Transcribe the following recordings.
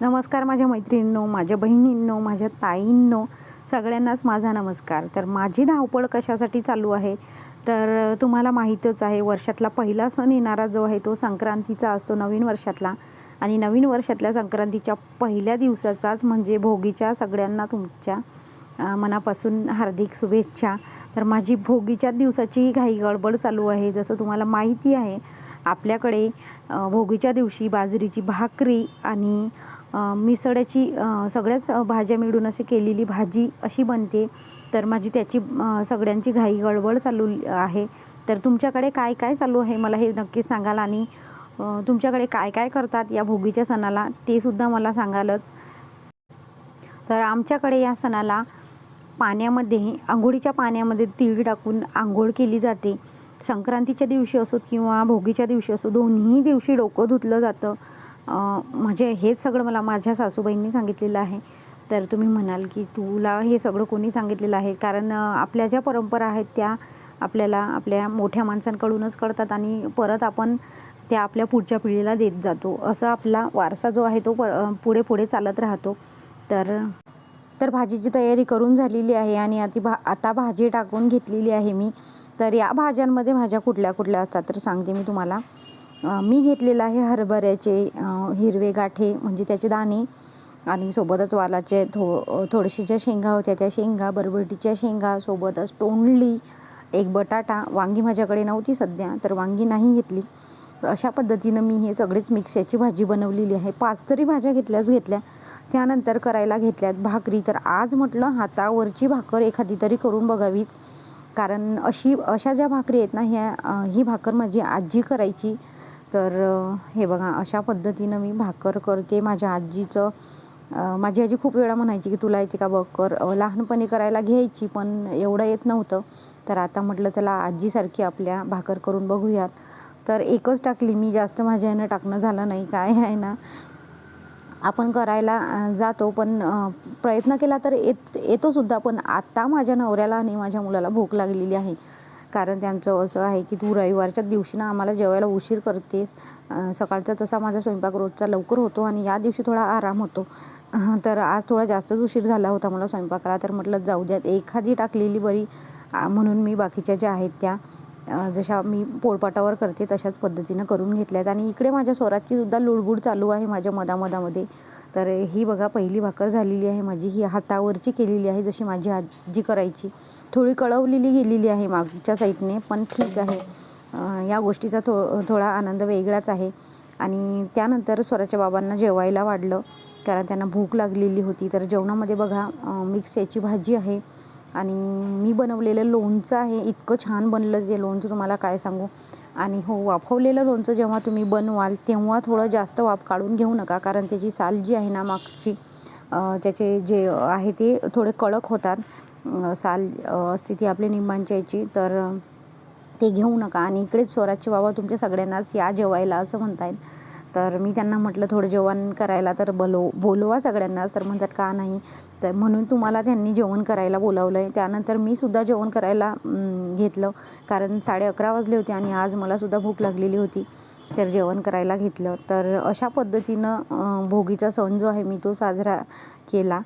नमस्कार माझ्या मैत्रिणींनो माझ्या बहिणींनो माझ्या ताईंनो सगळ्यांनाच माझा नमस्कार. तर माझी धावपळ कशासाठी चालू आहे? तर तुम्हाला माहीतच आहे वर्षातला पहिला सण येणारा जो आहे तो संक्रांतीचा असतो नवीन वर्षातला. आणि नवीन वर्षातल्या संक्रांतीच्या पहिल्या दिवसाचाच म्हणजे भोगीच्या सगळ्यांना तुमच्या मनापासून हार्दिक शुभेच्छा. तर माझी भोगीच्या दिवसाची घाई गडबड चालू आहे जसं तुम्हाला माहिती आहे. आपल्याकडे भोगीच्या दिवशी बाजरीची भाकरी आणि मिसळ्याची सगळ्याच भाज्या मिळून अशी केलेली भाजी अशी बनते. तर माझी त्याची सगळ्यांची घाई गडबड चालू आहे. तर तुमच्याकडे काय काय चालू आहे मला हे नक्की सांगाल आणि तुमच्याकडे काय काय करतात या भोगीच्या सणाला ते सुद्धा मला सांगालच. तर आमच्याकडे या सणाला पाण्यामध्ये आंघोळीच्या पाण्यामध्ये तीळ टाकून आंघोळ केली जाते. संक्रांतीच्या दिवशी असोत किंवा भोगीच्या दिवशी असो दोन्ही दिवशी डोकं धुतलं जातं. म्हणजे हेच सगळं मला माझ्या सासूबाईंनी सांगितलेलं आहे. तर तुम्ही म्हणाल की तुला हे सगळं कोणी सांगितलेलं आहे? कारण आपल्या ज्या परंपरा आहेत त्या आपल्याला आपल्या मोठ्या माणसांकडूनच कळतात आणि परत आपण त्या आपल्या पुढच्या पिढीला देत जातो. असं आपला वारसा जो आहे तो प पुढे पुढे चालत राहतो. तर तर भाजीची तयारी करून झालेली आहे आणि आधी भा आता भाजी टाकून घेतलेली आहे मी. तर या भाज्यांमध्ये भाज्या कुठल्या कुठल्या असतात तर सांगते मी तुम्हाला. मी घेतलेलं आहे हरभऱ्याचे हिरवे गाठे म्हणजे त्याचे दाणे आणि सोबतच वालाचे थो थोडीशी ज्या शेंगा होत्या. त्या शेंगा बरबटीच्या शेंगा सोबतच तोंडली एक बटाटा. वांगी माझ्याकडे नव्हती सध्या तर वांगी नाही घेतली. अशा पद्धतीनं मी हे सगळेच मिक्स याची भाजी बनवलेली आहे. पाच तरी भाज्या घेतल्याच घेतल्या. त्यानंतर करायला घेतल्यात भाकरी. तर आज म्हटलं हातावरची भाकर एखादी तरी करून बघावीच. कारण अशी अशा ज्या भाकरी आहेत ना ह्या ही भाकर माझी आजी करायची. तर हे बघा अशा पद्धतीनं मी भाकर करते. माझ्या आजीचं माझी आजी खूप वेळा म्हणायची की तुला येते का बघ कर लहानपणी करायला घ्यायची पण एवढं येत नव्हतं. तर आता म्हटलं चला आजीसारखी आपल्या भाकर करून बघूयात. तर एकच टाकली मी जास्त माझ्या यानं टाकणं झालं नाही काय आहे ना. आपण करायला जातो पण प्रयत्न केला तर येत येतोसुद्धा पण आत्ता माझ्या नवऱ्याला आणि माझ्या मुलाला भूक लागलेली आहे. कारण त्यांचं असं आहे की तू रविवारच्या दिवशी ना आम्हाला जेवायला उशीर करतेस. सकाळचा तसा माझा स्वयंपाक रोजचा लवकर होतो आणि या दिवशी थोडा आराम होतो. तर आज थोडा जास्तच उशीर झाला होता मला स्वयंपाकाला. तर म्हटलं जाऊ द्यात एखादी टाकलेली बरी म्हणून मी बाकीच्या ज्या आहेत त्या जशा मी पोळपाटावर करते तशाच पद्धतीनं करून घेतल्यात. आणि इकडे माझ्या स्वराजचीसुद्धा लुडबुड चालू आहे माझ्या मधामधामध्ये. तर ही बघा पहिली भाकर झालेली आहे माझी. ही हातावरची केलेली आहे जशी माझी आजी करायची. थोडी कळवलेली गेलेली आहे मागच्या साईडने पण ठीक आहे. या गोष्टीचा थो थोडा आनंद वेगळाच आहे. आणि त्यानंतर स्वराच्या बाबांना जेवायला वाढलं. कारण त्यांना भूक लागलेली होती. तर जेवणामध्ये बघा मिक्स याची भाजी आहे. आणि मी बनवलेलं लोणचं आहे इतकं छान बनलं ते लोणचं तुम्हाला काय सांगू. आणि हो वाफवलेलं लोणचं जेव्हा तुम्ही बनवाल तेव्हा थोडं जास्त वाफ काढून घेऊ नका कारण त्याची साल जी आहे ना मागची त्याचे जे आहे ते थोडे कडक होतात. साल स्थिती आपली निंबांच्या याची तर ते घेऊ नका. आणि इकडेच स्वराजचे बाबा तुमच्या सगळ्यांनाच या जेवायला असं म्हणता येईल तर मी त्यांना म्हटलं थोडं जेवण करायला तर बोलव बोलवा सगळ्यांनाच तर म्हणतात का नाही? तर म्हणून तुम्हाला त्यांनी जेवण करायला बोलावलं आहे त्यानंतर मी सुद्धा जेवण करायला घेतलं. कारण साडे अकरा वाजले होते आणि आज मला सुद्धा भूक लागलेली होती तर जेवण करायला घेतलं. तर अशा पद्धतीनं भोगीचा सण जो आहे मी तो साजरा केला.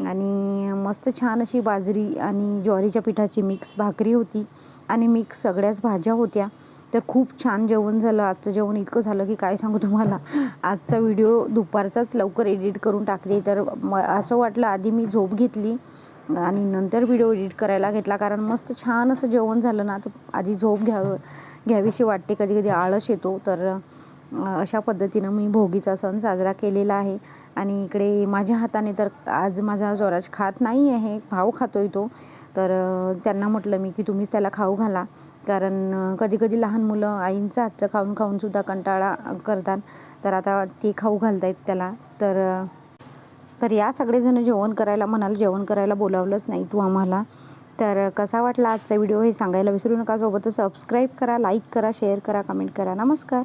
आणि मस्त छान अशी बाजरी आणि ज्वारीच्या पिठाची मिक्स भाकरी होती. आणि मिक्स सगळ्याच भाज्या होत्या. तर खूप छान जेवण झालं. आजचं जेवण इतकं झालं की काय सांगू तुम्हाला? आजचा व्हिडिओ दुपारचाच लवकर एडिट करून टाकते. तर म असं वाटलं आधी मी झोप घेतली आणि नंतर व्हिडिओ एडिट करायला घेतला. कारण मस्त छान असं जेवण झालं ना तर आधी झोप घ्यावं घ्यावीशी वाटते. कधी कधी आळस येतो. तर अशा पद्धतीनं मी भोगीचा सण साजरा केलेला आहे. आणि इकडे माझ्या हाताने तर आज माझा स्वराज खात नाही आहे भाव खातोय तो. तर त्यांना म्हटलं मी की तुम्हीच त्याला खाऊ घाला. कारण कधी कधी लहान मुलं आईंचं हातचं खाऊन खाऊनसुद्धा कंटाळा करतात. तर आता ते खाऊ घालतायत त्याला. तर तर या सगळेजण जेवण करायला म्हणाल जेवण करायला बोलावलंच नाही तू आम्हाला. तर कसा वाटला आजचा व्हिडिओ हे सांगायला विसरू नका. सोबतच सबस्क्राईब करा लाईक करा शेअर करा कमेंट करा. नमस्कार.